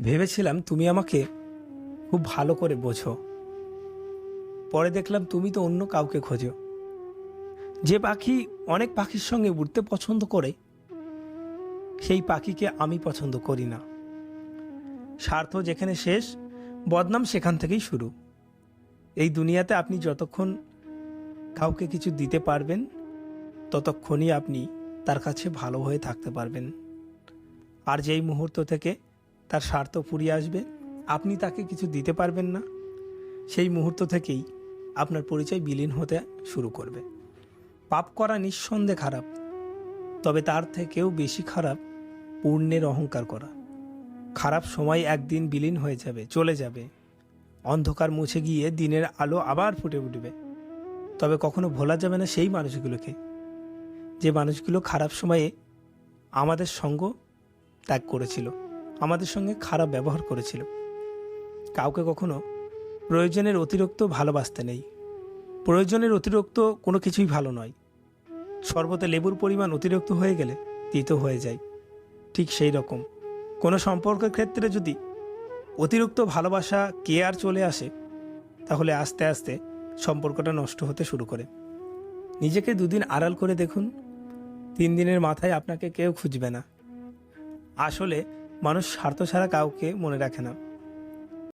ভেবেছিলাম তুমি আমাকে খুব ভালো করে বোঝো। পরে দেখলাম তুমি তো অন্য কাউকে খোঁজো। যে পাখি অনেক পাখির সঙ্গে উড়তে পছন্দ করে, সেই পাখিকে আমি পছন্দ করি না। স্বার্থ যেখানে শেষ, বদনাম সেখান থেকেই শুরু। এই দুনিয়াতে আপনি যতক্ষণ কাউকে কিছু দিতে পারবেন, ততক্ষণই আপনি তার কাছে ভালো হয়ে থাকতে পারবেন। আর যেই মুহূর্ত থেকে তার স্বার্থ ফুরিয়ে আসবে। আপনি তাকে কিছু দিতে পারবেন না। সেই মুহূর্ত থেকেই আপনার পরিচয় বিলীন হতে শুরু করবে। পাপ করা নিঃসন্দেহে খারাপ, তবে তার থেকেও বেশি খারাপ পূর্ণের অহংকার করা। খারাপ সময় একদিন বিলীন হয়ে যাবে, চলে যাবে। অন্ধকার মুছে গিয়ে দিনের আলো আবার ফুটে উঠবে। তবে কখনো ভোলা যাবে না সেই মানুষগুলোকে। যে মানুষগুলো খারাপ সময়ে আমাদের সঙ্গ ত্যাগ করেছিল। আমাদের সঙ্গে খারাপ ব্যবহার করেছিল। কাউকে কখনো প্রয়োজনের অতিরিক্ত ভালোবাসতে নেই। প্রয়োজনের অতিরিক্ত কোনো কিছুই ভালো নয়। শরবতে লেবুর পরিমাণ অতিরিক্ত হয়ে গেলে তিতো হয়ে যায়। ঠিক সেই রকম। কোনো সম্পর্কের ক্ষেত্রে যদি অতিরিক্ত ভালোবাসা কেয়ার চলে আসে, তাহলে আস্তে আস্তে সম্পর্কটা নষ্ট হতে শুরু করে। নিজেকে দুদিন আড়াল করে দেখুন, তিন দিনের মাথায় আপনাকে কেউ খুঁজবে না। আসলে মানুষ স্বার্থ ছাড়া কাউকে মনে রাখে না।